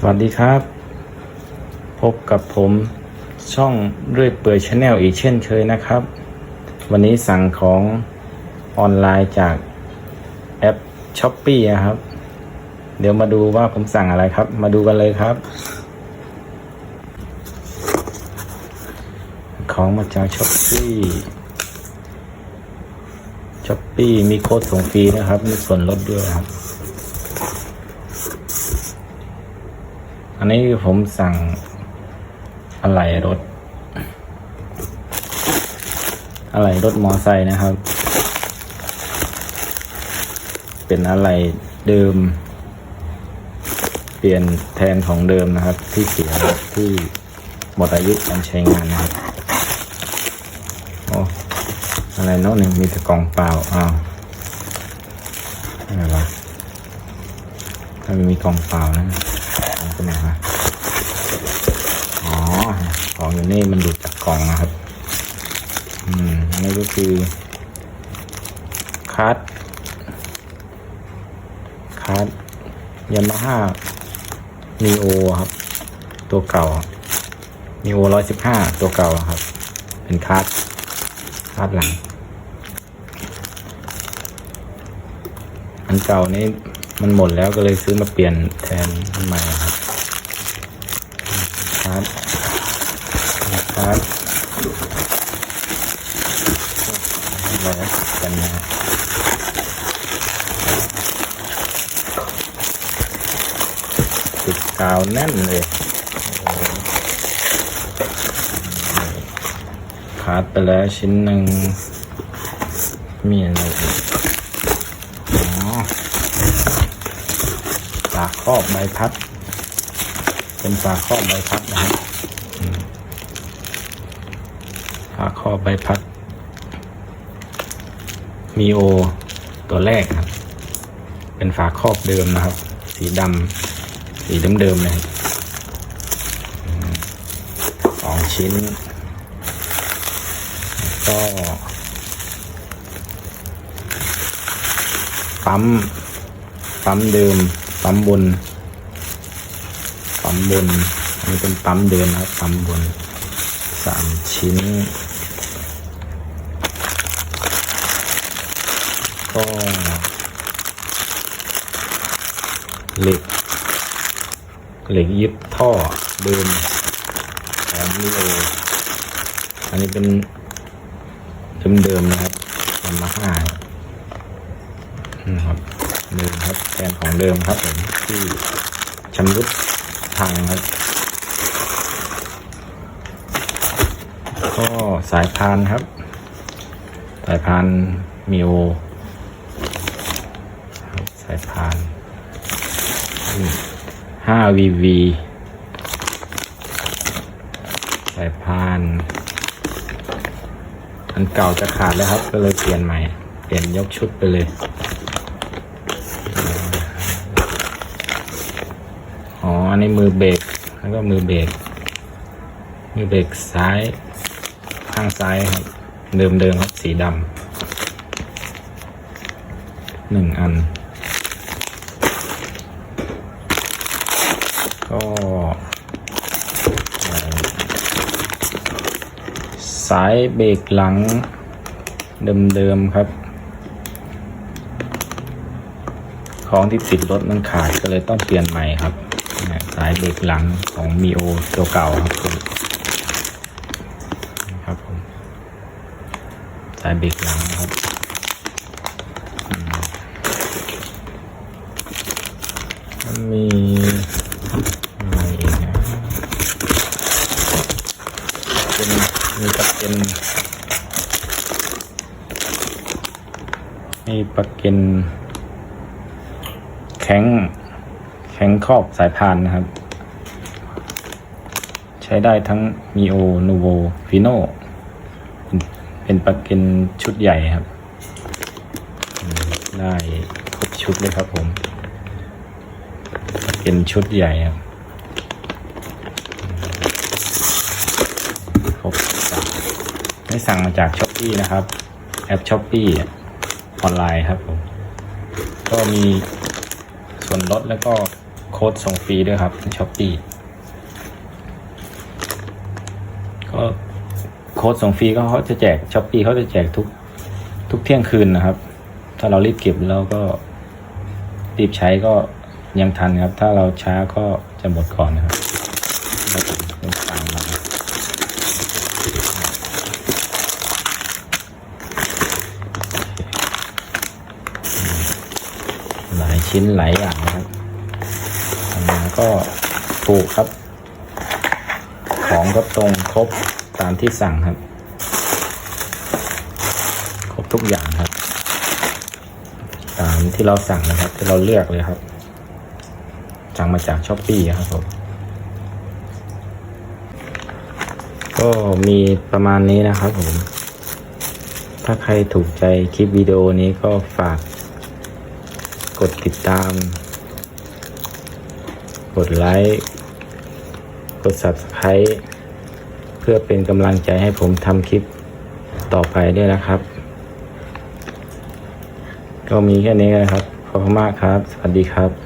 สวัสดีครับ พบกับผมช่องเรื่อยเปื่อยชาแนลอีกเช่นเคยนะครับ วันนี้สั่งของออนไลน์จากแอปช้อปปี้ครับ เดี๋ยวมาดูว่าผมสั่งอะไรครับ มาดูกันเลยครับ ของมาจากช้อปปี้ช้อปปี้มีโค้ดส่งฟรีนะครับ มีส่วนลดด้วยครับ นนี้ผมสั่งอะไหล่รถ อะไหล่รถมอไซค์นะครับ เป็นอะไหล่เดิม เปลี่ยนแทนของเดิมนะครับ ที่เสียที่หมดอายุการใช้งานนะครับโอ้อะไรเนาะหนึ่งมีแต่กล่องเปล่าอ้าวอะไรวะ ถ้าไม่มีกล่องเปล่านะของไปไหนวะอ๋อ ของอยู่นี่มันดูดจากกล่องนะครับ อืมอันนี้ก็คือคัสคัสยามาฮ่ามีโอครับ ตัวเก่ามีโอร้อยสิบห้าตัวเก่าครับ เป็นคัสคัสหลัง อันเก่านี้ มันหมดแล้วก็เลยซื้อมาเปลี่ยนแทนใหม่ครับครับครับอะไรกันนะติดกาวแน่นเลยขาดไปแล้วชิ้นหนึ่งมีอะไรอีกอ๋อ ฝา ครอบใบพัด เป็นฝาครอบใบพัดนะครับฝาครอบใบพัด มีโอตัวแรกครับ เป็นฝาครอบเดิมนะครับ สีดำสีเดิมๆเลยสองชิ้น ก็ปั๊ม ปั๊มเดิม ปั๊มบน ปั๊มบน อันนี้เป็นปั๊มเดิมนะครับ ปั๊มบนสามชิ้น ก็เหล็ก เหล็กยึดท่อเดิมของนิโออันนี้เป็นเดิมๆนะครับมาฮ่านะครับ เดิมครับแฟนของเดิมครับผมที่ชำรุดพังครับ ก็สายพานครับ สายพานมิโอครับสายพานห้าวีวีสายพานอันเก่าจะขาดแล้วครับ ก็เลยเปลี่ยนใหม่ เปลี่ยนยกชุดไปเลย อ๋ออันมือเบรกแล้วก็มือเบรกมือเบรกซ้ายข้างซ้ายครับเดิมเดิมๆครับสีดำหนึ่งอัน ก็สายเบรกหลังเดิมๆครับ ของที่ติดรถมันขาดก็เลยต้องเปลี่ยนใหม่ครับ สายเบรกหลังของมีโอตัวเก่าครับผมนะครับผมสายเบรกหลังครับอืมมันมีอะไรอีกนะเป็นมีปลั๊กเกนมีปลั๊กเกนแข็ง แข็งครอบสายพานนะครับ ใช้ได้ทั้งมีโอนูโวฟิโนเป็นปลั๊กเกนชุดใหญ่ครับ ได้ครบชุดเลยครับผมปลั๊กเกนชุดใหญ่ครับครบได้สั่งมาจากช้อปปี้นะครับ แอปช้อปปี้ออนไลน์ครับผมก็มีส่วนลดแล้วก็ โค้ดส่งฟรีด้วยครับในช้อปปี้ก็โค้ดส่งฟรีก็เขาจะแจกช้อปปี้เขาจะแจกทุกทุกเที่ยงคืนนะครับ ถ้าเรารีบเก็บแล้วก็รีบใช้ก็ยังทันครับ ถ้าเราช้าก็จะหมดก่อนนะครับแล้วผมเป็นสั่งมาหลายชิ้นหลายอย่างนะครับ ทำมาก็ถูกครับ ของก็ตรงครบตามที่สั่งครับ ครบทุกอย่างครับ ตามที่เราสั่งนะครับ ที่เราเลือกเลยครับ สั่งมาจากช้อปปี้ครับผมก็มีประมาณนี้นะครับผม ถ้าใครถูกใจคลิปวิดีโอนี้ก็ฝากกดติดตาม กดไลค์ กด subscribe เพื่อเป็นกำลังใจให้ผมทำคลิปต่อไปด้วยนะครับ ก็มีแค่นี้นะครับ ขอบคุณมากครับ สวัสดีครับ